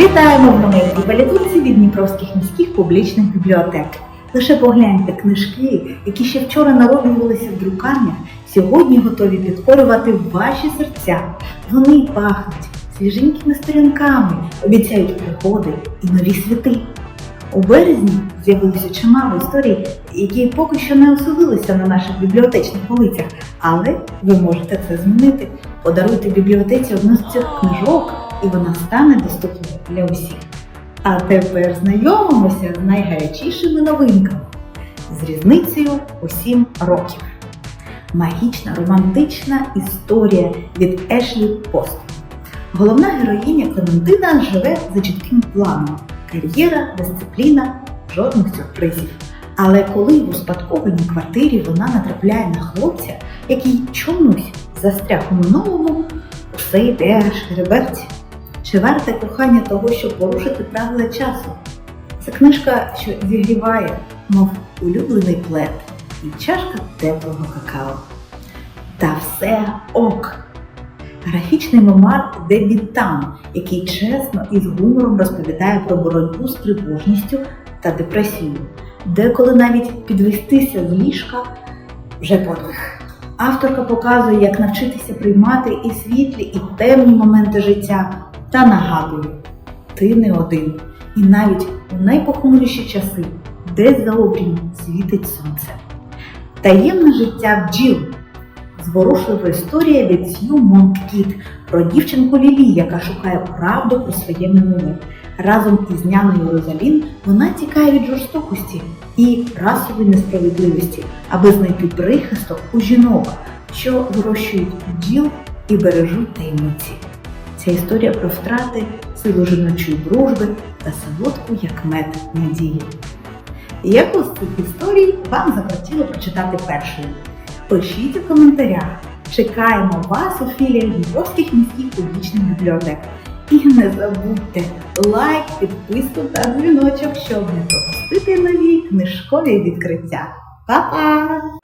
Вітаємо в маленькій палітурці від Дніпровських міських публічних бібліотек. Лише погляньте книжки, які ще вчора народжувалися в друкарнях, сьогодні готові підкорювати ваші серця. Вони пахнуть свіженькими сторінками, обіцяють пригоди і нові світи. У березні з'явилося чимало історій, які поки що не оселилися на наших бібліотечних полицях, але ви можете це змінити. Подаруйте бібліотеці одну з цих книжок, і вона стане доступною для усіх. А тепер знайомимося з найгарячішими новинками з різницею у 7 років. Магічна романтична історія від Ешлі Пост. Головна героїня Клементина живе за чітким планом: кар'єра, дисципліна, жодних сюрпризів. Але коли в успадкованій квартирі вона натрапляє на хлопця, який чомусь застряг у минулому, усе йде аж реберці. Чи варте кохання того, щоб порушити правила часу? Це книжка, що зігріває, мов улюблений плед і чашка теплого какао. Та все ок. Графічний мемуар Дебі Тан, який чесно і з гумором розповідає про боротьбу з тривожністю та депресією, деколи навіть підвестися з ліжка вже подвиг. Авторка показує, як навчитися приймати і світлі, і темні моменти життя, та нагадує, ти не один. І навіть у найпохмуріші часи, десь за обрієм світить сонце. Таємне життя бджіл. Зворушлива історія від Сью Монткіт про дівчинку Лілі, яка шукає правду про своє минуле. Разом із няною Розалін вона тікає від жорстокості і расової несправедливості, аби знайти прихисток у жінок, що вирощують бджіл і бережуть таємниці. Ця історія про втрати, силу жіночої дружби та солодку як мед надії. Яку з цих історій вам захотіло прочитати першою? Пишіть у коментарях. Чекаємо вас у філіях Дніпровських міських публічних бібліотек. І не забудьте лайк, підписку та дзвіночок, щоб не пропустити нові книжкові відкриття. Па-па!